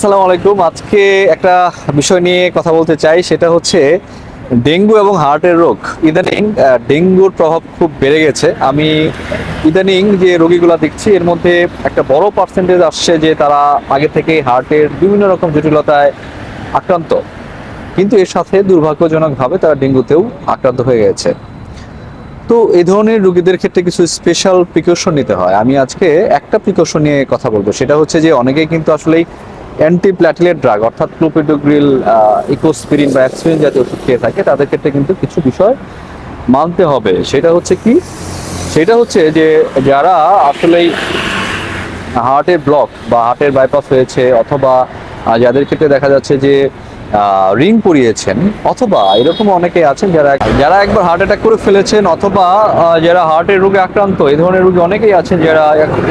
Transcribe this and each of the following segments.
আসসালামু আলাইকুম। আজকে একটা বিষয় নিয়ে কথা বলতে চাই, সেটা হচ্ছে ডেঙ্গু এবং হার্টের রোগ। ইদানিং ডেঙ্গুর প্রভাব খুব বেড়ে গেছে। আমি ইদানিং যে রোগীগুলো দেখছি, এর মধ্যে একটা বড় পার্সেন্টেজ আসছে যে তারা আগে থেকে হার্টের বিভিন্ন রকম জটিলতায় আক্রান্ত। কিন্তু এর সাথে দুর্ভাগ্যজনকভাবে তারা ডেঙ্গুতেও আক্রান্ত হয়ে গেছে। তো এই ধরনের রোগীদের ক্ষেত্রে কিছু স্পেশাল প্রিকশন নিতে হয়। আমি আজকে একটা প্রিকশন নিয়ে কথা বলব। সেটা হচ্ছে যে, অনেকেই কিন্তু আসলেই অ্যান্টি প্ল্যাটিলেট ড্রাগ অর্থাৎ ক্লোপিডোগ্রিল ইকোস্পিরিন বা অ্যাক্সপিরিন জাতীয় ওষুধ খেয়ে থাকে, তাদের ক্ষেত্রে কিন্তু কিছু বিষয় মানতে হবে। সেটা হচ্ছে কি? সেটা হচ্ছে যে যারা আসলেই হার্টের ব্লক বা হার্টের বাইপাস হয়েছে অথবা যাদের ক্ষেত্রে দেখা যাচ্ছে যে রিং পরিয়েছেন অথবা এরকম অনেকে আছেন যারা যারা একবার হার্ট অ্যাটাক করে ফেলেছেন অথবা যারা হার্টের রোগে আক্রান্ত, এই ধরনের রোগী অনেকেই আছেন যারা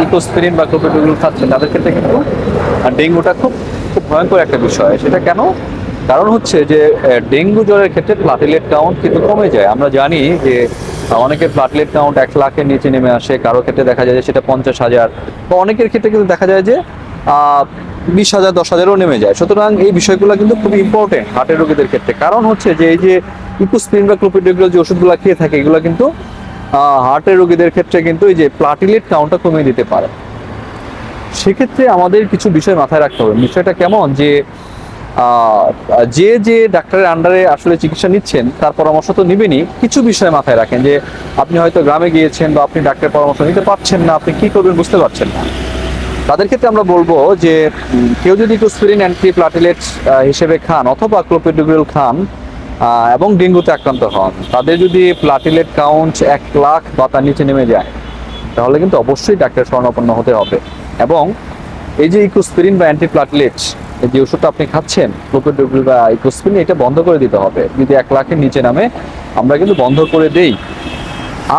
ইকোস্পিরিন বা ক্লোপিডোগুলো খাচ্ছেন, তাদের ক্ষেত্রে কিন্তু আহ, ডেঙ্গুটা খুব খুব ভয়ঙ্কর একটা বিষয়। সেটা কেন? কারণ হচ্ছে যে ডেঙ্গু জ্বরের ক্ষেত্রে প্লাটিলেট কাউন্ট কিন্তু কমে যায়। আমরা জানি যে আহ, অনেকের প্লাটলেট কাউন্ট এক লাখের নিচে নেমে আসে। কারও ক্ষেত্রে দেখা যায় যে সেটা পঞ্চাশ হাজার। বা অনেকের ক্ষেত্রে কিন্তু দেখা যায় যে বিশ হাজার দশ হাজারও নেমে যায়। সুতরাং এই বিষয়গুলো কিন্তু খুবই ইম্পর্টেন্ট হার্টের রোগীদের ক্ষেত্রে। কারণ হচ্ছে যে এই যে ইকুস্প্রিন বা ক্লোপিডোগুলো যে ওষুধগুলো খেয়ে থাকে এগুলো কিন্তু হার্টের রোগীদের ক্ষেত্রে কিন্তু এই যে প্লাটিলেট কাউন্টটা কমিয়ে দিতে পারে। সেক্ষেত্রে আমাদের কিছু বিষয় মাথায় রাখতে হবে। বিষয়টা কেমন যে যে যে ডাক্তারের আন্ডারে আসলে চিকিৎসা নিচ্ছেন, তার পরামর্শ তো নিবেনই। কিছু বিষয় মাথায় রাখেন যে, আপনি হয়তো গ্রামে গিয়েছেন বা আপনি ডাক্তারের পরামর্শ নিতে পারছেন না, আপনি কি করবেন বুঝতে পারছেন না। তাদের ক্ষেত্রে আমরা বলব যে কেউ যদি ক্লোস্পিরিন অ্যান্টি প্লাটিলেট হিসেবে খান অথবা ক্লোপিডোগ্রিল খান এবং ডেঙ্গুতে আক্রান্ত হন, তাদের যদি প্লাটিলেট কাউন্ট এক লাখ বা তার নিচে নেমে যায়, তাহলে কিন্তু অবশ্যই ডাক্তার শরণাপন্ন হতে হবে। এবং এই যে ইকোস্পিরিন বা অ্যান্টিপ্লাটলেট যে ওষুধটা আপনি খাচ্ছেন ক্লোপিডোগ্রিল বা ইকোস্পিরিন, এটা বন্ধ করে দিতে হবে। যদি এক লাখের নিচে নামে, আমরা কিন্তু বন্ধ করে দেই।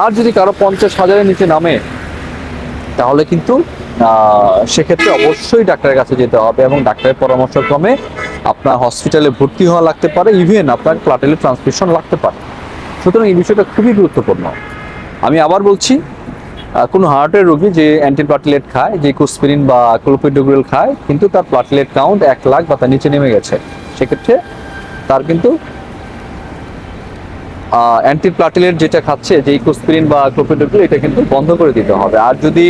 আর যদি কারও পঞ্চাশ হাজারের নিচে নামে, তাহলে কিন্তু সেক্ষেত্রে অবশ্যই ডাক্তারের কাছে যেতে হবে এবং ডাক্তারের পরামর্শক্রমে আপনার হসপিটালে ভর্তি হওয়া লাগতে পারে, ইভেন আপনার প্লাটেলের ট্রান্সমিশন লাগতে পারে। সুতরাং এই বিষয়টা খুবই গুরুত্বপূর্ণ। আমি আবার বলছি কোনো হার্টের রোগী যে অ্যান্টিপ্লাটিলেট খায়, যে কুসপিরিন বা ক্লোপিডোগ্রিল খায়, কিন্তু তার প্লাটিলেট কাউন্ট এক লাখ বা তার নিচে নেমে গেছে। সেক্ষেত্রে তার কিন্তু অ্যান্টিপ্লাটিলেট যেটা খাচ্ছে, যে ইকোস্পিরিন বা ক্লোপিডোগ্রিল এটা কিন্তু বন্ধ করে দিতে হবে। আর যদি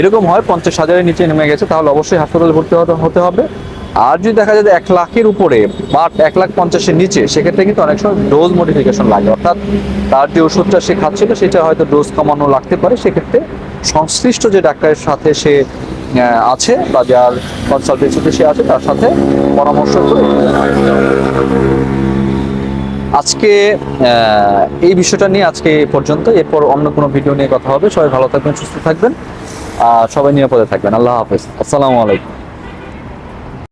এরকম হয়, পঞ্চাশ হাজারের নিচে নেমে গেছে, তাহলে অবশ্যই হাসপাতালে ভর্তি হতে হবে। আর যদি দেখা যায় এক লাখের উপরে বা এক লাখ পঞ্চাশের নিচে, সেক্ষেত্রে কিন্তু অনেক সময় ডোজ মডিফিকেশন লাগে। অর্থাৎ তার যে ওষুধটা সে খাচ্ছিল সেটা হয়তো ডোজ কমানো লাগতে পারে। সেক্ষেত্রে সংশ্লিষ্ট যে ডাক্তারের সাথে সে আছে বা যার কনসালটেন্সিতে সে আছে, তার সাথে পরামর্শ করে আজকে এই বিষয়টা নিয়ে আজকে পর্যন্ত। এরপর অন্য কোনো ভিডিও নিয়ে কথা হবে। সবাই ভালো থাকবেন, সুস্থ থাকবেন, আর সবাই নিরাপদে থাকবেন। আল্লাহ হাফেজ। আসসালামু আলাইকুম।